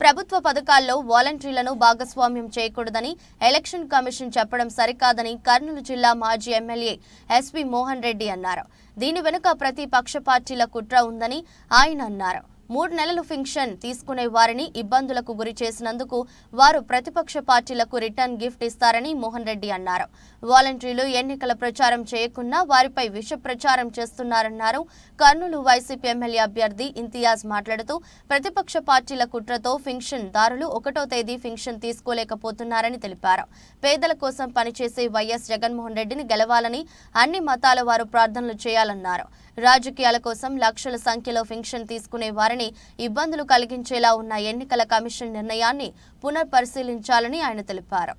ప్రభుత్వ పథకాల్లో వాలంటీర్లను భాగస్వామ్యం చేయకూడదని ఎలక్షన్ కమిషన్ చెప్పడం సరికాదని కర్నూలు జిల్లా మాజీ ఎమ్మెల్యే ఎస్పీ మోహన్ రెడ్డి అన్నారు. దీని వెనుక ప్రతి పక్ష పార్టీల కుట్ర ఉందని ఆయన అన్నారు. మూడు నెలలు ఫింక్షన్ తీసుకునే వారిని ఇబ్బందులకు గురి చేసినందుకు వారు ప్రతిపక్ష పార్టీలకు రిటర్న్ గిఫ్ట్ ఇస్తారని మోహన్ రెడ్డి అన్నారు. వాలంటీర్లు ఎన్నికల ప్రచారం చేయకున్నా వారిపై విష ప్రచారం చేస్తున్నారన్నారు. కర్నూలు వైసీపీ ఎమ్మెల్యే అభ్యర్థి ఇంతియాజ్ మాట్లాడుతూ ప్రతిపక్ష పార్టీల కుట్రతో ఫింక్షన్ దారులు ఒకటో తేదీ ఫింక్షన్ తీసుకోలేకపోతున్నారని తెలిపారు. పేదల కోసం పనిచేసే వైఎస్ జగన్మోహన్ రెడ్డిని గెలవాలని అన్ని మతాల వారు ప్రార్థనలు చేయాలన్నారు. రాజకీయాల కోసం లక్షల సంఖ్యలో ఫింక్షన్ తీసుకునే వారిని ఇబ్బందులు కలిగించేలా ఉన్న ఎన్నికల కమిషన్ నిర్ణయాన్ని పునర్పరిశీలించాలని ఆయన తెలిపారు.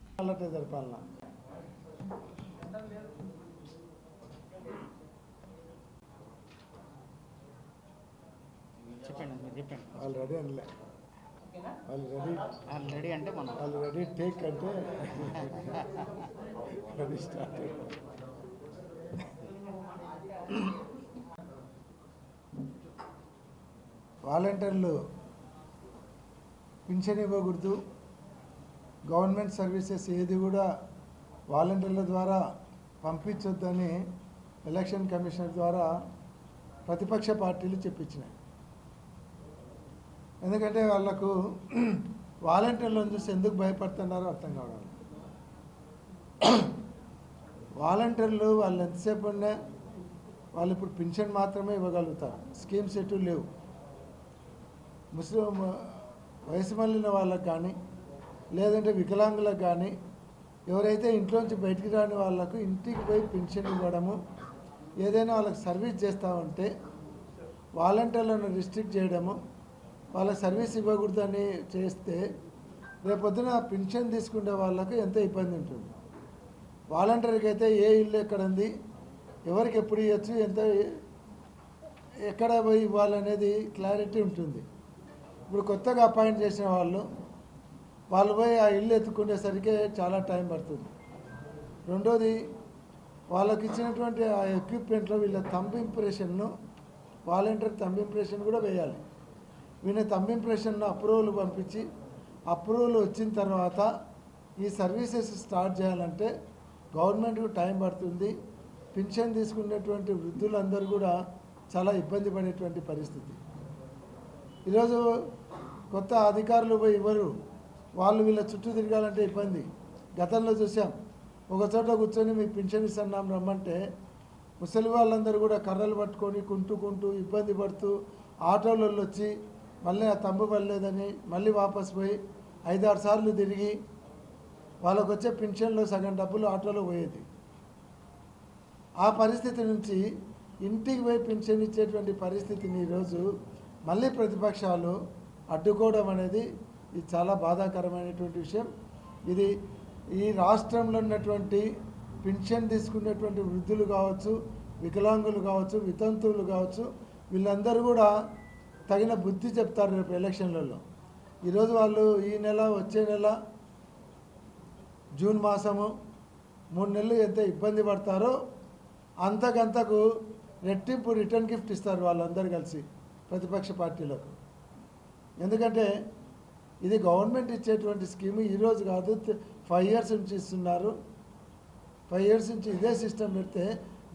అనలే ఆల్రెడీ అంటే మనం వాళ్ళు రెడీ టేక్ అంటే స్టార్ట్ వాలంటీర్లు పింఛన్ ఇవ్వకూడదు. గవర్నమెంట్ సర్వీసెస్ ఏది కూడా వాలంటీర్ల ద్వారా పంపించొద్దని ఎలక్షన్ కమిషనర్ ద్వారా ప్రతిపక్ష పార్టీలు చెప్పించినాయి. ఎందుకంటే వాళ్ళకు వాలంటీర్లను చూసి ఎందుకు భయపడుతున్నారో అర్థం కావడం వాలంటీర్లు వాళ్ళు ఎంతసేపు ఉన్నా వాళ్ళు ఇప్పుడు పింఛన్ మాత్రమే ఇవ్వగలుగుతారు. స్కీమ్స్ ఎటు లేవు. ముస్లిం వయసు మళ్ళిన వాళ్ళకి కానీ లేదంటే వికలాంగులకు కానీ ఎవరైతే ఇంట్లోంచి బయటికి రాని వాళ్ళకు ఇంటికి పోయి పెన్షన్ ఇవ్వడము ఏదైనా వాళ్ళకి సర్వీస్ చేస్తామంటే వాలంటీర్లను రిస్ట్రిక్ట్ చేయడము వాళ్ళ సర్వీస్ ఇవ్వకూడదని చేస్తే రేపొద్దున పెన్షన్ తీసుకునే వాళ్ళకు ఎంత ఇబ్బంది ఉంటుంది. వాలంటీర్కి అయితే ఏ ఇల్లు ఎక్కడ ఉంది ఎవరికి ఎప్పుడు ఇవ్వచ్చు ఎంత ఎక్కడ పోయి ఇవ్వాలనేది క్లారిటీ ఉంటుంది. ఇప్పుడు కొత్తగా అపాయింట్ చేసిన వాళ్ళు వాళ్ళు పోయి ఆ ఇల్లు ఎత్తుకునేసరికి చాలా టైం పడుతుంది. రెండోది వాళ్ళకి ఇచ్చినటువంటి ఆ ఎక్విప్మెంట్లో వీళ్ళ థంబ్ ఇంప్రెషన్ను వాలంటీర్ థంబ్ ఇంప్రెషన్ కూడా వేయాలి. వీళ్ళ థంబ్ ఇంప్రెషన్ను అప్రూవల్ పంపించి అప్రూవల్ వచ్చిన తర్వాత ఈ సర్వీసెస్ స్టార్ట్ చేయాలంటే గవర్నమెంట్కు టైం పడుతుంది. పింఛన్ తీసుకునేటువంటి వృద్ధులందరూ కూడా చాలా ఇబ్బంది పడేటువంటి పరిస్థితి. ఈరోజు కొత్త అధికారులు పోయి ఇవ్వరు వాళ్ళు వీళ్ళ చుట్టూ తిరగాలంటే ఇబ్బంది. గతంలో చూసాం ఒక చోట కూర్చొని మీకు పింఛన్ ఇస్తున్నాం రమ్మంటే ముసలి వాళ్ళందరూ కూడా కర్రలు పట్టుకొని కుంటుకుంటూ ఇబ్బంది పడుతూ ఆటోలలో వచ్చి మళ్ళీ ఆ తంబు పడలేదని మళ్ళీ వాపస్ పోయి ఐదారు సార్లు తిరిగి వాళ్ళకు వచ్చే పింఛన్లో సగం డబ్బులు ఆటోలో పోయేది. ఆ పరిస్థితి నుంచి ఇంటికి పోయి పింఛన్ ఇచ్చేటువంటి పరిస్థితిని ఈరోజు మళ్ళీ ప్రతిపక్షాలు అడ్డుకోవడం అనేది ఇది చాలా బాధాకరమైనటువంటి విషయం. ఇది ఈ రాష్ట్రంలో ఉన్నటువంటి పెన్షన్ తీసుకునేటువంటి వృద్ధులు కావచ్చు వికలాంగులు కావచ్చు వితంతువులు కావచ్చు వీళ్ళందరూ కూడా తగిన బుద్ధి చెప్తారు రేపు ఎలక్షన్లలో. ఈరోజు వాళ్ళు ఈ నెల వచ్చే నెల జూన్ మాసము మూడు నెలలు ఎంత ఇబ్బంది పడతారో అంతకంతకు రెట్టింపు రిటర్న్ గిఫ్ట్ ఇస్తారు వాళ్ళందరూ కలిసి. ప్రతిపక్ష పార్టీలకు. ఎందుకంటే ఇది గవర్నమెంట్ ఇచ్చేటువంటి స్కీమ్ ఈరోజు కాదు ఫైవ్ ఇయర్స్ నుంచి ఇస్తున్నారు. ఫైవ్ ఇయర్స్ నుంచి ఇదే సిస్టమ్ పెడితే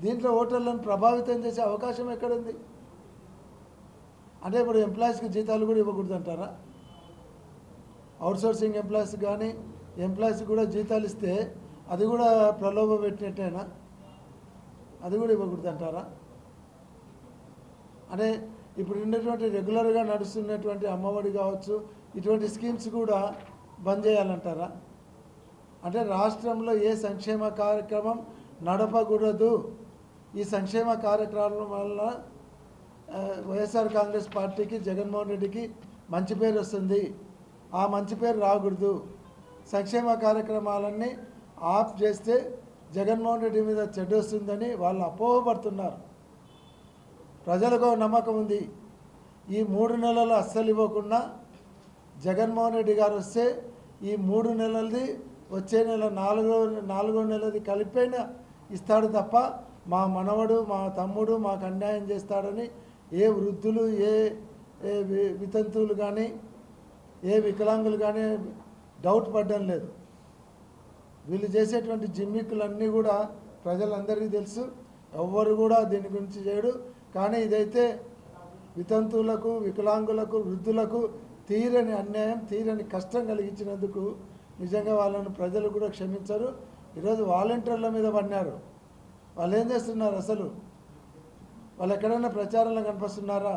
దీంట్లో ఓటర్లను ప్రభావితం చేసే అవకాశం ఎక్కడుంది? అంటే ఇప్పుడు ఎంప్లాయీస్కి జీతాలు కూడా ఇవ్వకూడదు అంటారా అవుట్సోర్సింగ్ ఎంప్లాయీస్ కానీ ఎంప్లాయీస్ కూడా జీతాలు ఇస్తే అది కూడా ప్రలోభ పెట్టినట్టేనా? అది కూడా ఇవ్వకూడదు అంటారా అంటే ఇప్పుడు ఉన్నటువంటి రెగ్యులర్గా నడుస్తున్నటువంటి అమ్మఒడి కావచ్చు ఇటువంటి స్కీమ్స్ కూడా బంద్ చేయాలంటారా? అంటే రాష్ట్రంలో ఏ సంక్షేమ కార్యక్రమం నడపకూడదు? ఈ సంక్షేమ కార్యక్రమం వల్ల వైఎస్ఆర్ కాంగ్రెస్ పార్టీకి జగన్మోహన్ రెడ్డికి మంచి పేరు వస్తుంది. ఆ మంచి పేరు రాకూడదు. సంక్షేమ కార్యక్రమాలన్నీ ఆఫ్ చేస్తే జగన్మోహన్ రెడ్డి మీద చెడ్డ వస్తుందని వాళ్ళు అపోహపడుతున్నారు. ప్రజలకు నమ్మకం ఉంది. ఈ మూడు నెలలు అస్సలు ఇవ్వకుండా జగన్మోహన్ రెడ్డి గారు వస్తే ఈ మూడు నెలలది వచ్చే నెల నాలుగో నాలుగో నెలది కలిపైనా ఇస్తాడు తప్ప మా మనవడు మా తమ్ముడు మాకు అన్యాయం చేస్తాడని ఏ వృద్ధులు ఏ ఏ వి- వితంతువులు కానీ ఏ వికలాంగులు కానీ డౌట్ పడ్డం లేదు. వీళ్ళు చేసేటువంటి జిమ్మిక్కులన్నీ కూడా ప్రజలందరికీ తెలుసు. ఎవ్వరు కూడా దీని గురించి చేయడు. కానీ ఇదైతే వితంతువులకు వికలాంగులకు వృద్ధులకు తీరని అన్యాయం తీరని కష్టం కలిగించినందుకు నిజంగా వాళ్ళను ప్రజలు కూడా క్షమించరు. ఈరోజు వాలంటీర్ల మీద పడినారు. వాళ్ళు ఏం చేస్తున్నారు అసలు? వాళ్ళు ఎక్కడైనా ప్రచారంలో కనిపిస్తున్నారా?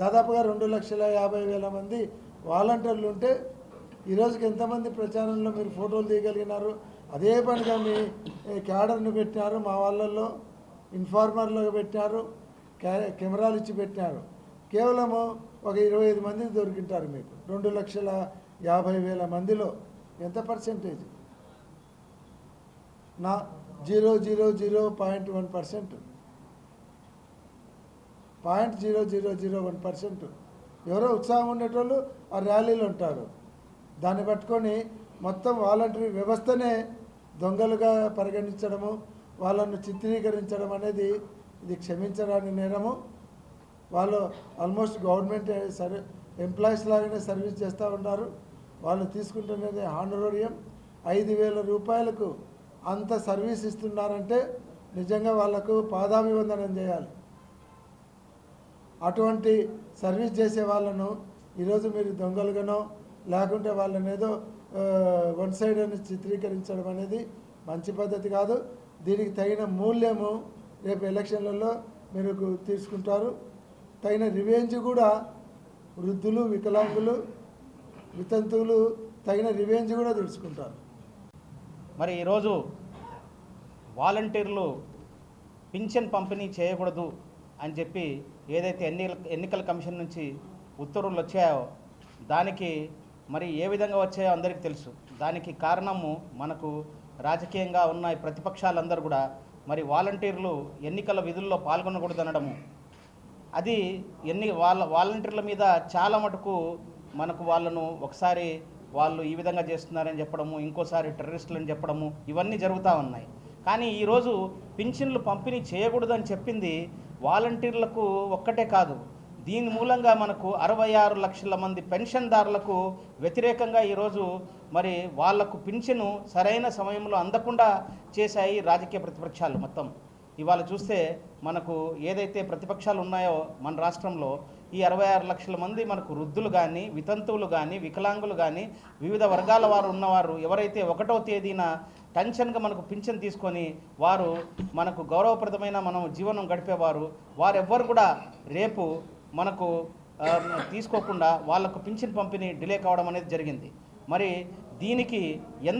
దాదాపుగా రెండు లక్షల యాభై వేల మంది వాలంటీర్లు ఉంటే ఈరోజుకి ఎంతమంది ప్రచారంలో మీరు ఫోటోలు తీయగలిగినారు? అదే పనిగా మీ క్యాడర్ను పెట్టినారు మా వాళ్ళల్లో ఇన్ఫార్మర్లో పెట్టినారు. కెమెరాలు ఇచ్చి పెట్టినారు కేవలము ఒక ఇరవై ఐదు మందిని దొరికింటారు మీకు. రెండు లక్షల యాభై వేల మందిలో ఎంత పర్సెంటేజ్? నా zero zero zero point one percent. Point zero zero zero one percent. ఎవరో ఉత్సాహం ఉండేటోళ్ళు ఆ ర్యాలీలు ఉంటారు దాన్ని పట్టుకొని మొత్తం వాలంటరీ వ్యవస్థనే దొంగలుగా పరిగణించడము వాళ్ళను చిత్రీకరించడం అనేది ఇది క్షమించడానికి నేరము. వాళ్ళు ఆల్మోస్ట్ గవర్నమెంట్ సర్వీ ఎంప్లాయీస్ లాగానే సర్వీస్ చేస్తూ ఉన్నారు. వాళ్ళు తీసుకుంటున్నది హానరోరియం ఐదు వేల రూపాయలకు అంత సర్వీస్ ఇస్తున్నారంటే నిజంగా వాళ్ళకు పాదాభివందనం చేయాలి. అటువంటి సర్వీస్ చేసే వాళ్ళను ఈరోజు మీరు దొంగలుగానో లేకుంటే వాళ్ళని ఏదో వన్ సైడ్ అని చిత్రీకరించడం అనేది మంచి పద్ధతి కాదు. దీనికి తగిన మూల్యము రేపు ఎలక్షన్లలో మీరు తీసుకుంటారు. తగిన రివెంజ్ కూడా వృద్ధులు వికలాంగులు వితంతువులు తగిన రివెంజ్ కూడా తెలుసుకుంటారు మరి ఈరోజు వాలంటీర్లు పింఛన్ పంపిణీ చేయకూడదు అని చెప్పి ఏదైతే ఎన్నికల ఎన్నికల కమిషన్ నుంచి ఉత్తర్వులు వచ్చాయో దానికి మరి ఏ విధంగా వచ్చాయో అందరికీ తెలుసు. దానికి కారణము మనకు రాజకీయంగా ఉన్న ప్రతిపక్షాలందరూ కూడా మరి వాలంటీర్లు ఎన్నికల విధుల్లో పాల్గొనకూడదనడము. అది ఎన్ని వాళ్ళ వాలంటీర్ల మీద చాలా మటుకు మనకు వాళ్ళను ఒకసారి వాళ్ళు ఈ విధంగా చేస్తున్నారని చెప్పడము ఇంకోసారి టెర్రరిస్టులని చెప్పడము ఇవన్నీ జరుగుతూ ఉన్నాయి. కానీ ఈరోజు పింఛన్లు పంపిణీ చేయకూడదని చెప్పింది వాలంటీర్లకు ఒక్కటే కాదు. దీని మూలంగా మనకు అరవై ఆరు లక్షల మంది పెన్షన్దారులకు వ్యతిరేకంగా ఈరోజు మరి వాళ్ళకు పింఛను సరైన సమయంలో అందకుండా చేశాయి రాజకీయ ప్రతిపక్షాలు మొత్తం. ఇవాళ చూస్తే మనకు ఏదైతే ప్రతిపక్షాలు ఉన్నాయో మన రాష్ట్రంలో ఈ అరవై ఆరు లక్షల మంది మనకు వృద్ధులు కానీ వితంతువులు కానీ వికలాంగులు కానీ వివిధ వర్గాల వారు ఉన్నవారు ఎవరైతే ఒకటో తేదీన టెన్షన్గా మనకు పింఛన్ తీసుకొని వారు మనకు గౌరవప్రదమైన మనం జీవనం గడిపేవారు వారెవ్వరు కూడా రేపు మనకు తీసుకోకుండా వాళ్ళకు పింఛన్ పంపిణీ డిలే కావడం అనేది జరిగింది. మరి దీనికి ఎందుకు